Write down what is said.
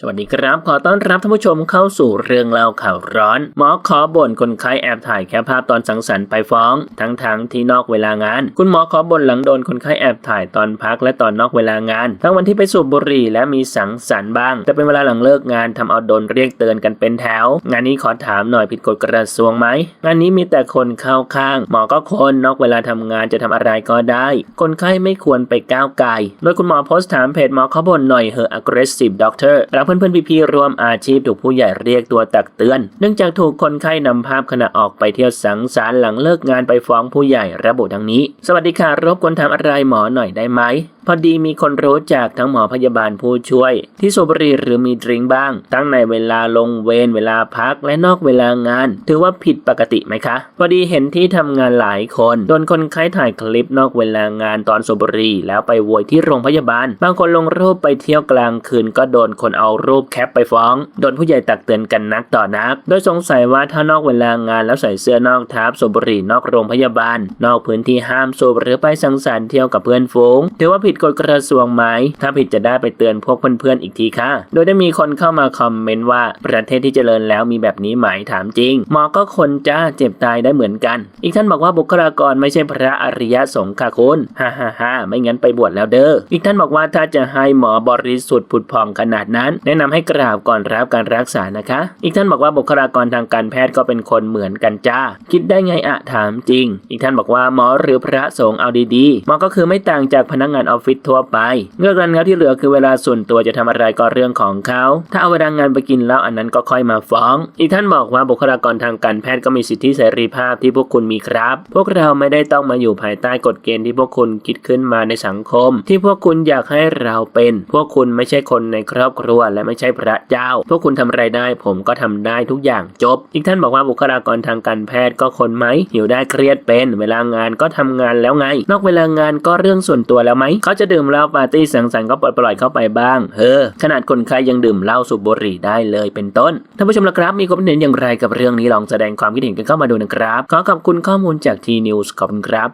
สวัสดีครับ ขอต้อนรับท่านผู้ชมเข้าสู่เรื่องเล่าข่าวร้อน หมอขอบ่นคนไข้แอบถ่ายแค่ภาพตอนสังสรรค์ไปฟ้อง ทั้งๆที่นอกเวลางาน คุณหมอขอบ่นหลังโดนคนไข้แอบถ่ายตอนพักและตอนนอกเวลางาน ทั้งวันที่ไปสูบบุหรี่และมีสังสรรค์บ้าง แต่เป็นเวลาหลังเลิกงานทำเอาโดนเรียกเตือนกันเป็นแถว งานนี้ขอถามหน่อยผิดกฎกระทรวงไหมงานนี้มีแต่คนเข้าข้าง หมอก็คนนอกเวลาทำงานจะทำอะไรก็ได้ คนไข้ไม่ควรไปก้าวไก่โดยคุณหมอโพสต์ถามเพจหมอขอบ่นหน่อยเหอะ aggressive doctor เพื่อนๆพี่ๆร่วมอาชีพถูกผู้ใหญ่เรียกตัวตักเตือน เนื่องจากถูกคนไข้นำภาพขณะออกไปเที่ยวสังสรรค์หลังเลิกงานไปฟ้องผู้ใหญ่ระบุดังนี้ สวัสดีค่ะรบกวนถามอะไรหมอหน่อยได้ไหม พอดีมีคนรู้จักทั้งหมอพยาบาลผู้ช่วย ที่สูบบุหรี่หรือมีดริงบ้างทั้งในเวลาลงเวรเวลาพักและนอกเวลางาน ถือว่าผิดปกติไหมคะ พอดีเห็นที่ทำงานหลายคนโดนคนไข้ถ่ายคลิปนอกเวลางานตอนสูบบุหรี่แล้วไปโวยที่โรงพยาบาล บางคนลงรูปไปเที่ยวกลางคืนก็โดนคนเอารูปแคปไปฟ้อง โดนผู้ใหญ่ตักเตือนกันนักต่อนัก โดยสงสัยว่าถ้านอกเวลางานแล้วใส่เสื้อนอกทับสูบบุหรี่นอกโรงพยาบาล นอกพื้นที่ห้ามสูบหรือไปสังสรรค์เที่ยวกับเพื่อนฝูงถือว่าผิดกฎกระทรวงไหม ถ้าผิดจะได้ไปเตือนพวกเพื่อนๆอีกทีค่ะ โดยได้มีคนเข้ามาคอมเมนต์ว่าประเทศที่เจริญแล้วมีแบบนี้ไหมถามจริง หมอก็คนจ้าเจ็บตายได้เหมือนกัน อีกท่านบอกว่าบุคลากรไม่ใช่พระอริยสงฆ์ค่ะคุณฮ่าฮ่าฮ่าไม่งั้นไปบวชแล้วเด้อ อีกท่านบอกว่าถ้าจะให้หมอบริสุทธิ์ผุดผ่องขนาดนั้น แนะนำให้กราบก่อนรับการรักษานะคะ อีกท่านบอกว่าบุคลากรทางการแพทย์ก็เป็นคนเหมือนกันจ้า คิดได้ไงอะถามจริง อีกท่านบอกว่าหมอหรือพระสงฆ์เอาดีๆหมอก็คือไม่ต่างจากพนักงานออฟฟิศทั่วไปเงื่อนกันแล้วที่เหลือคือเวลาส่วนตัวจะทำอะไรก็เรื่องของเขา ถ้าเอาเวลางานไปกินแล้วอันนั้นก็ค่อยมาฟ้อง อีกท่านบอกว่าบุคลากรทางการแพทย์ก็มีสิทธิเสรีภาพที่พวกคุณมีครับ พวกเราไม่ได้ต้องมาอยู่ภายใต้กฎเกณฑ์ที่พวกคุณคิดขึ้นมาในสังคม ที่พวกคุณอยากให้เราเป็น พวกคุณไม่ใช่คนในครอบครัวและไม่ใช่พระเจ้า พวกคุณทำอะไรได้ ผมก็ทำได้ทุกอย่างจบ อีกท่านบอกว่าบุคลากรทางการแพทย์ก็คนไหมหิวได้เครียดเป็น เวลางานก็ทำงานแล้วไง นอกเวลางานก็เรื่องส่วนตัวแล้วไหมเขาจะดื่มเหล้าปาร์ตี้สังสรรค์ก็ปล่อยปล่อยเข้าไปบ้างเฮอขนาดคนไข้ยังดื่มเหล้าสูบบุหรี่ได้เลยเป็นต้นท่านผู้ชมละครับ มีความเห็นอย่างไรกับเรื่องนี้ลองแสดงความคิดเห็นกันเข้ามาดูนะครับ ขอขอบคุณข้อมูลจากทีนิวส์ขอบคุณครับ